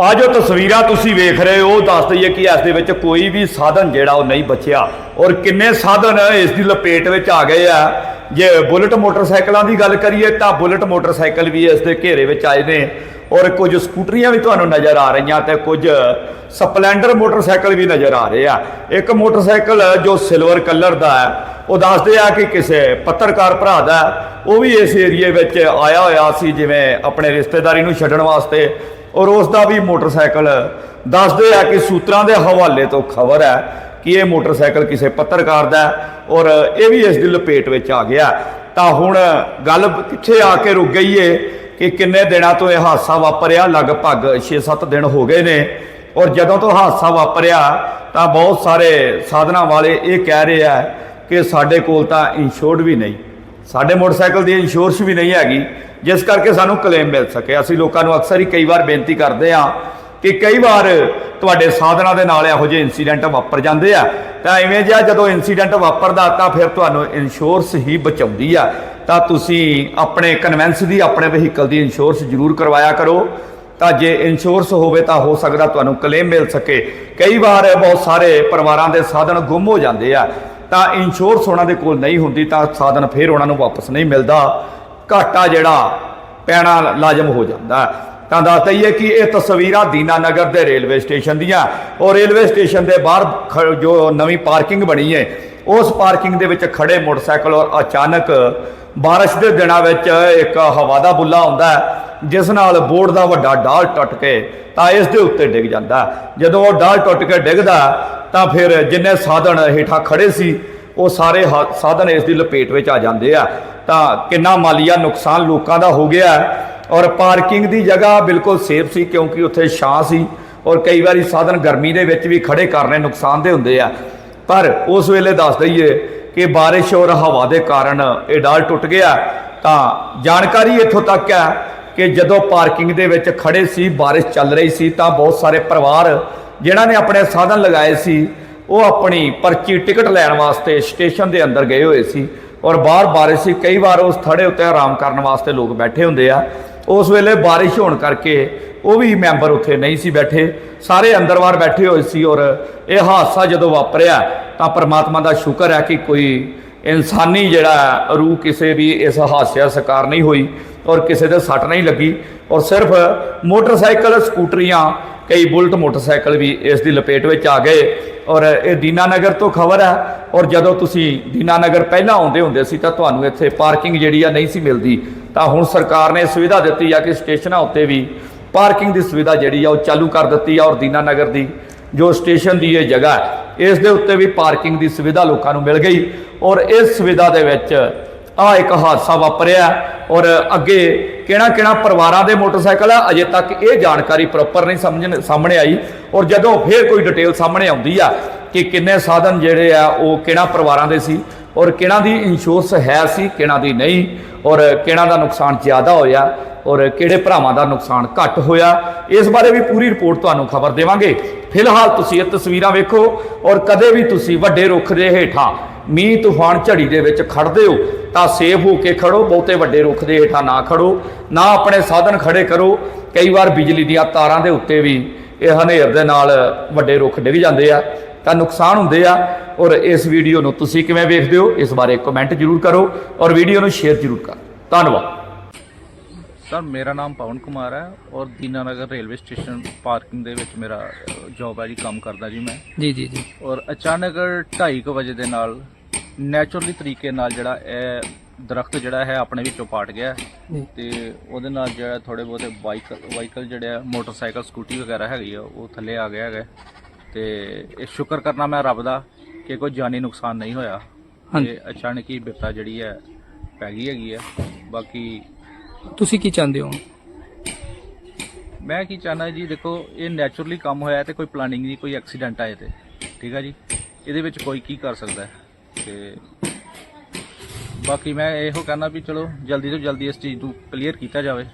ਆ ਜੋ ਤਸਵੀਰਾਂ ਤੁਸੀਂ ਵੇਖ ਰਹੇ ਹੋ, ਉਹ ਦੱਸ ਦਈਏ ਕਿ ਇਸ ਦੇ ਵਿੱਚ ਕੋਈ ਵੀ ਸਾਧਨ ਜਿਹੜਾ ਉਹ ਨਹੀਂ ਬਚਿਆ। ਔਰ ਕਿੰਨੇ ਸਾਧਨ ਇਸ ਦੀ ਲਪੇਟ ਵਿੱਚ ਆ ਗਏ ਆ। ਜੇ ਬੁਲਟ ਮੋਟਰਸਾਈਕਲਾਂ ਦੀ ਗੱਲ ਕਰੀਏ, ਤਾਂ ਬੁਲਟ ਮੋਟਰਸਾਈਕਲ ਵੀ ਇਸ ਦੇ ਘੇਰੇ ਵਿੱਚ ਆਏ ਨੇ। ਔਰ ਕੁਝ ਸਕੂਟਰੀਆਂ ਵੀ ਤੁਹਾਨੂੰ ਨਜ਼ਰ ਆ ਰਹੀਆਂ ਤੇ ਕੁਝ ਸਪਲੈਂਡਰ ਮੋਟਰਸਾਈਕਲ ਵੀ ਨਜ਼ਰ ਆ ਰਹੇ ਆ। ਇੱਕ ਮੋਟਰਸਾਈਕਲ ਜੋ ਸਿਲਵਰ ਕਲਰ ਦਾ ਹੈ ਉਹ ਦੱਸਦੇ ਆ ਕਿ ਕਿਸੇ ਪੱਤਰਕਾਰ ਭਰਾ ਦਾ ਉਹ ਵੀ ਇਸ ਏਰੀਏ ਵਿੱਚ ਆਇਆ ਹੋਇਆ ਸੀ, ਜਿਵੇਂ ਆਪਣੇ ਰਿਸ਼ਤੇਦਾਰੀ ਨੂੰ ਛੱਡਣ ਵਾਸਤੇ ਔਰ ਉਸ ਦਾ ਵੀ ਮੋਟਰਸਾਈਕਲ। ਦੱਸਦੇ ਆ ਕਿ ਸੂਤਰਾਂ ਦੇ ਹਵਾਲੇ ਤੋਂ ਖਬਰ ਹੈ ਕਿ ਇਹ ਮੋਟਰਸਾਈਕਲ ਕਿਸੇ ਪੱਤਰਕਾਰ ਦਾ ਔਰ ਇਹ ਵੀ ਇਸ ਦੀ ਲਪੇਟ ਵਿੱਚ ਆ ਗਿਆ। ਤਾਂ ਹੁਣ ਗੱਲ ਕਿੱਥੇ ਆ ਕੇ ਰੁਕ ਗਈ ਏ ਕਿ ਕਿੰਨੇ ਦਿਨਾਂ ਤੋਂ ਇਹ ਹਾਦਸਾ ਵਾਪਰਿਆ? ਲਗਭਗ 6-7 ਦਿਨ ਹੋ ਗਏ ਨੇ। ਔਰ ਜਦੋਂ ਤੋਂ ਹਾਦਸਾ ਵਾਪਰਿਆ, ਤਾਂ ਬਹੁਤ ਸਾਰੇ ਸਾਧਨਾਂ ਵਾਲੇ ਇਹ ਕਹਿ ਰਹੇ ਆ ਕਿ ਸਾਡੇ ਕੋਲ ਤਾਂ ਇੰਸ਼ੋਰਡ ਵੀ ਨਹੀਂ, ਸਾਡੇ ਮੋਟਰਸਾਈਕਲ ਦੀ ਇੰਸ਼ੋਰੈਂਸ ਵੀ ਨਹੀਂ ਹੈਗੀ, ਜਿਸ ਕਰਕੇ ਸਾਨੂੰ ਕਲੇਮ ਮਿਲ ਸਕੇ। ਅਸੀਂ ਲੋਕਾਂ ਨੂੰ ਅਕਸਰ ਹੀ ਕਈ ਵਾਰ ਬੇਨਤੀ ਕਰਦੇ ਹਾਂ ਕਿ ਕਈ ਵਾਰ ਤੁਹਾਡੇ ਸਾਧਨਾਂ ਦੇ ਨਾਲ ਇਹੋ ਜਿਹੇ ਇਨਸੀਡੈਂਟ ਵਾਪਰ ਜਾਂਦੇ ਆ। ਤਾਂ ਇਵੇਂ ਜਿਹਾ ਜਦੋਂ ਇਨਸੀਡੈਂਟ ਵਾਪਰਦਾ ਤਾਂ ਫਿਰ ਤੁਹਾਨੂੰ ਇੰਸ਼ੋਰੈਂਸ ਹੀ ਬਚਾਉਂਦੀ ਆ। ਤਾਂ ਤੁਸੀਂ ਆਪਣੇ ਕਨਵੈਂਸ ਦੀ, ਆਪਣੇ ਵਹੀਕਲ ਦੀ ਇੰਸ਼ੋਰੈਂਸ ਜ਼ਰੂਰ ਕਰਵਾਇਆ ਕਰੋ। ਤਾਂ ਜੇ ਇੰਸ਼ੋਰੈਂਸ ਹੋਵੇ ਤਾਂ ਹੋ ਸਕਦਾ ਤੁਹਾਨੂੰ ਕਲੇਮ ਮਿਲ ਸਕੇ। ਕਈ ਵਾਰ ਬਹੁਤ ਸਾਰੇ ਪਰਿਵਾਰਾਂ ਦੇ ਸਾਧਨ ਗੁੰਮ ਹੋ ਜਾਂਦੇ ਆ। ਤਾਂ ਇੰਸ਼ੋਰੈਂਸ ਉਹਨਾਂ ਦੇ ਕੋਲ ਨਹੀਂ ਹੁੰਦੀ, ਤਾਂ ਸਾਧਨ ਫਿਰ ਉਹਨਾਂ ਨੂੰ ਵਾਪਸ ਨਹੀਂ ਮਿਲਦਾ। ਘਾਟਾ ਜਿਹੜਾ ਪੈਣਾ ਲਾਜ਼ਮ ਹੋ ਜਾਂਦਾ। ਹੈ। ਤਾਂ ਦੱਸ ਦਈਏ ਕਿ ਇਹ ਤਸਵੀਰਾਂ ਦੀਨਾਨਗਰ ਦੇ ਰੇਲਵੇ ਸਟੇਸ਼ਨ ਦੀਆਂ। ਔਰ ਰੇਲਵੇ ਸਟੇਸ਼ਨ ਦੇ ਬਾਹਰ ਖ- ਜੋ ਨਵੀਂ ਪਾਰਕਿੰਗ ਬਣੀ ਹੈ ਉਸ ਪਾਰਕਿੰਗ ਦੇ ਵਿੱਚ ਖੜੇ ਮੋਟਰਸਾਈਕਲ ਔਰ ਅਚਾਨਕ ਬਾਰਿਸ਼ ਦੇ ਦਿਨਾਂ ਵਿੱਚ ਇੱਕ ਹਵਾ ਦਾ ਬੁੱਲਾ ਆਉਂਦਾ ਹੈ। ਜਿਸ ਨਾਲ ਬੋਰਡ ਦਾ ਵੱਡਾ ਡਾਲ ਟੁੱਟ ਕੇ ਤਾਂ ਇਸ ਦੇ ਉੱਤੇ ਡਿੱਗ ਜਾਂਦਾ। ਜਦੋਂ ਉਹ ਡਾਲ ਟੁੱਟ ਕੇ ਡਿੱਗਦਾ, ਤਾਂ ਫਿਰ ਜਿੰਨੇ ਸਾਧਨ ਹੇਠਾਂ ਖੜੇ ਸੀ, ਉਹ ਸਾਰੇ ਹਾ- ਸਾਧਨ ਇਸ ਦੀ ਲਪੇਟ ਵਿੱਚ ਆ ਜਾਂਦੇ ਆ। ਤਾਂ ਕਿੰਨਾ ਮਾਲੀਆ ਨੁਕਸਾਨ ਲੋਕਾਂ ਦਾ ਹੋ ਗਿਆ। ਔਰ ਪਾਰਕਿੰਗ ਦੀ ਜਗ੍ਹਾ ਬਿਲਕੁਲ ਸੇਫ ਸੀ, ਕਿਉਂਕਿ ਉੱਥੇ ਛਾਂ ਸੀ ਔਰ ਕਈ ਵਾਰੀ ਸਾਧਨ ਗਰਮੀ ਦੇ ਵਿੱਚ ਵੀ ਖੜੇ ਕਰਨੇ ਨੁਕਸਾਨ ਦੇ ਹੁੰਦੇ ਆ। ਪਰ ਉਸ ਵੇਲੇ ਦੱਸ ਦਈਏ ਕਿ ਬਾਰਿਸ਼ ਔਰ ਹਵਾ ਦੇ ਕਾਰਨ ਇਹ ਡਾਲ ਟੁੱਟ ਗਿਆ। ਤਾਂ ਜਾਣਕਾਰੀ ਇੱਥੋਂ ਤੱਕ ਹੈ ਕਿ ਜਦੋਂ ਪਾਰਕਿੰਗ ਦੇ ਵਿੱਚ ਖੜੇ ਸੀ, ਬਾਰਿਸ਼ ਚੱਲ ਰਹੀ ਸੀ, ਤਾਂ ਬਹੁਤ ਸਾਰੇ ਪਰਿਵਾਰ ਜਿਨ੍ਹਾਂ ਨੇ ਆਪਣੇ ਸਾਧਨ ਲਗਾਏ ਸੀ, ਉਹ ਆਪਣੀ ਪਰਚੀ, ਟਿਕਟ ਲੈਣ ਵਾਸਤੇ ਸਟੇਸ਼ਨ ਦੇ ਅੰਦਰ ਗਏ ਹੋਏ ਸੀ ਔਰ ਬਾਹਰ ਬਾਰਿਸ਼ ਸੀ। ਕਈ ਵਾਰ ਉਸ ਥੜੇ ਉੱਤੇ ਆਰਾਮ ਕਰਨ ਵਾਸਤੇ ਲੋਕ ਬੈਠੇ ਹੁੰਦੇ ਆ। ਉਸ ਵੇਲੇ ਬਾਰਿਸ਼ ਹੋਣ ਕਰਕੇ ਉਹ ਵੀ ਮੈਂਬਰ ਉੱਥੇ ਨਹੀਂ ਸੀ ਬੈਠੇ। ਸਾਰੇ ਅੰਦਰ ਬਾਹਰ ਬੈਠੇ ਹੋਏ ਸੀ ਔਰ ਇਹ ਹਾਦਸਾ ਜਦੋਂ ਵਾਪਰਿਆ, ਤਾਂ ਪਰਮਾਤਮਾ ਦਾ ਸ਼ੁਕਰ ਹੈ ਕਿ ਕੋਈ ਇਨਸਾਨੀ ਜਿਹੜਾ ਰੂਹ ਕਿਸੇ ਵੀ ਇਸ ਹਾਦਸੇ ਦਾ ਨਹੀਂ ਹੋਈ ਔਰ ਕਿਸੇ ਦੇ ਸੱਟ ਨਹੀਂ ਲੱਗੀ ਔਰ ਸਿਰਫ ਮੋਟਰਸਾਈਕਲ, ਸਕੂਟਰੀਆਂ, ਕਈ ਬੁਲਟ ਮੋਟਰਸਾਈਕਲ ਵੀ ਇਸ ਦੀ ਲਪੇਟ ਵਿੱਚ ਆ ਗਏ ਔਰ ਇਹ ਦੀਨਾਨਗਰ ਤੋਂ ਖਬਰ ਹੈ ਔਰ ਜਦੋਂ ਤੁਸੀਂ ਦੀਨਾਨਗਰ ਪਹਿਲਾਂ ਆਉਂਦੇ ਹੁੰਦੇ ਸੀ ਤਾਂ ਤੁਹਾਨੂੰ ਇੱਥੇ ਪਾਰਕਿੰਗ ਜਿਹੜੀ ਆ ਨਹੀਂ ਸੀ ਮਿਲਦੀ। ਤਾਂ ਹੁਣ ਸਰਕਾਰ ਨੇ ਸੁਵਿਧਾ ਦਿੱਤੀ ਆ ਕਿ ਸਟੇਸ਼ਨਾਂ ਉੱਤੇ ਵੀ ਪਾਰਕਿੰਗ ਦੀ ਸੁਵਿਧਾ ਜਿਹੜੀ ਆ ਉਹ ਚਾਲੂ ਕਰ ਦਿੱਤੀ ਆ ਔਰ ਦੀਨਾਨਗਰ ਦੀ ਜੋ ਸਟੇਸ਼ਨ ਦੀ ਇਹ ਜਗ੍ਹਾ ਇਸ ਦੇ ਉੱਤੇ ਵੀ ਪਾਰਕਿੰਗ ਦੀ ਸੁਵਿਧਾ ਲੋਕਾਂ ਨੂੰ ਮਿਲ ਗਈ। ਔਰ ਇਸ ਸੁਵਿਧਾ ਦੇ ਵਿੱਚ ਆ ਇੱਕ ਹਾਦਸਾ ਵਾਪਰਿਆ ਔਰ ਅੱਗੇ ਕਿਹੜਾ ਕਿਹੜਾ ਪਰਿਵਾਰਾਂ ਦੇ ਮੋਟਰਸਾਈਕਲ ਆ, ਅਜੇ ਤੱਕ ਇਹ ਜਾਣਕਾਰੀ ਪ੍ਰੋਪਰ ਨਹੀਂ ਸਮਝਣ, ਸਾਹਮਣੇ ਆਈ। ਔਰ ਜਦੋਂ ਫੇਰ ਕੋਈ ਡਿਟੇਲ ਸਾਹਮਣੇ ਆਉਂਦੀ ਆ ਕਿ ਕਿੰਨੇ ਸਾਧਨ ਜਿਹੜੇ ਆ, ਉਹ ਕਿਹੜਾ ਪਰਿਵਾਰਾਂ ਦੇ ਸੀ ਔਰ ਕਿਹਨਾਂ ਦੀ ਇੰਸ਼ੋਰੈਂਸ ਹੈ ਸੀ ਕਿਹਨਾਂ ਦੀ ਨਹੀਂ ਔਰ ਕਿਹੜਾ ਦਾ ਨੁਕਸਾਨ ਜ਼ਿਆਦਾ ਹੋਇਆ ਔਰ ਕਿਹੜੇ ਭਰਾਵਾਂ ਦਾ ਨੁਕਸਾਨ ਘੱਟ ਹੋਇਆ, ਇਸ ਬਾਰੇ ਵੀ ਪੂਰੀ ਰਿਪੋਰਟ ਤੁਹਾਨੂੰ ਖਬਰ ਦੇਵਾਂਗੇ। ਫਿਲਹਾਲ ਤੁਸੀਂ ਇਹ ਤਸਵੀਰਾਂ ਵੇਖੋ ਔਰ ਕਦੇ ਵੀ ਤੁਸੀਂ ਵੱਡੇ ਰੁੱਖ ਦੇ ਹੇਠਾਂ ਮੀਂਹ ਤੂਫਾਨ ਝੜੀ ਦੇ ਵਿੱਚ ਖੜਦੇ ਹੋ ਤਾਂ ਸੇਫ ਹੋ ਕੇ ਖੜੋ ਬਹੁਤੇ ਵੱਡੇ ਰੁੱਖ ਦੇ ਹੇਠਾਂ ਨਾ ਖੜੋ ਨਾ ਆਪਣੇ ਸਾਧਨ ਖੜੇ ਕਰੋ ਕਈ ਵਾਰ ਬਿਜਲੀ ਦੀਆਂ ਤਾਰਾਂ ਦੇ ਉੱਤੇ ਵੀ ਇਹ ਹਨੇਰ ਦੇ ਨਾਲ ਵੱਡੇ ਰੁੱਖ ਡਿੱਗ ਜਾਂਦੇ ਆ ਤਾਂ ਨੁਕਸਾਨ ਹੁੰਦੇ ਆ। ਔਰ ਇਸ ਵੀਡੀਓ ਨੂੰ ਤੁਸੀਂ ਕਿਵੇਂ ਵੇਖਦੇ ਹੋ ਇਸ ਬਾਰੇ ਕਮੈਂਟ ਜ਼ਰੂਰ ਕਰੋ ਔਰ ਵੀਡੀਓ ਨੂੰ ਸ਼ੇਅਰ ਜ਼ਰੂਰ ਕਰੋ। ਧੰਨਵਾਦ। ਸਰ ਮੇਰਾ ਨਾਮ ਪਵਨ ਕੁਮਾਰ ਹੈ ਔਰ ਦੀਨਾਨਗਰ ਰੇਲਵੇ ਸਟੇਸ਼ਨ ਪਾਰਕਿੰਗ ਦੇ ਵਿੱਚ ਮੇਰਾ ਜੌਬ ਹੈ ਜੀ ਕੰਮ ਕਰਦਾ ਜੀ ਮੈਂ। ਜੀ ਜੀ ਜੀ। ਔਰ ਅਚਾਨਕ 2:30 ਵਜੇ ਦੇ ਨਾਲ ਨੈਚੁਰਲੀ ਤਰੀਕੇ ਨਾਲ ਜਿਹੜਾ ਇਹ ਦਰਖਤ ਜਿਹੜਾ ਹੈ ਆਪਣੇ ਵਿੱਚੋਂ ਪਾਟ ਗਿਆ। ਤੇ ਉਹਦੇ ਨਾਲ ਜਿਹੜਾ ਥੋੜੇ ਬਹੁਤੇ ਬਾਈਕ ਵਾਹੀਕਲ ਜਿਹੜੇ ਆ ਮੋਟਰਸਾਈਕਲ ਸਕੂਟੀ ਵਗੈਰਾ ਹੈਗੀ ਆ ਉਹ ਥੱਲੇ ਆ ਗਿਆ ਹੈਗਾ। ਤੇ ਇਹ ਸ਼ੁਕਰ ਕਰਨਾ ਮੈਂ ਰੱਬ ਦਾ ਕਿ ਕੋਈ ਜਾਨੀ ਨੁਕਸਾਨ ਨਹੀਂ ਹੋਇਆ। ਤੇ ਅਚਾਨਕ ਹੀ ਬਿਪਤਾ ਜਿਹੜੀ ਹੈ ਪੈ ਗਈ ਹੈਗੀ ਆ। ਬਾਕੀ ਤੁਸੀਂ ਕੀ ਚਾਹੁੰਦੇ ਹੋ? ਮੈਂ ਕੀ ਚਾਹਨਾ ਜੀ ਦੇਖੋ ਇਹ ਨੈਚੁਰਲੀ ਕੰਮ ਹੋਇਆ ਤੇ ਕੋਈ ਪਲਾਨਿੰਗ ਨਹੀਂ ਕੋਈ ਐਕਸੀਡੈਂਟ ਆਏ ਤੇ। ਠੀਕ ਆ ਜੀ? ਇਹਦੇ ਵਿੱਚ ਕੋਈ ਕੀ ਕਰ ਸਕਦਾ ਹੈ? ਤੇ ਬਾਕੀ ਮੈਂ ਇਹੋ ਕਹਿੰਦਾ ਵੀ ਚਲੋ ਜਲਦੀ ਤੋਂ ਜਲਦੀ ਇਸ ਚੀਜ਼ ਨੂੰ ਕਲੀਅਰ ਕੀਤਾ ਜਾਵੇ।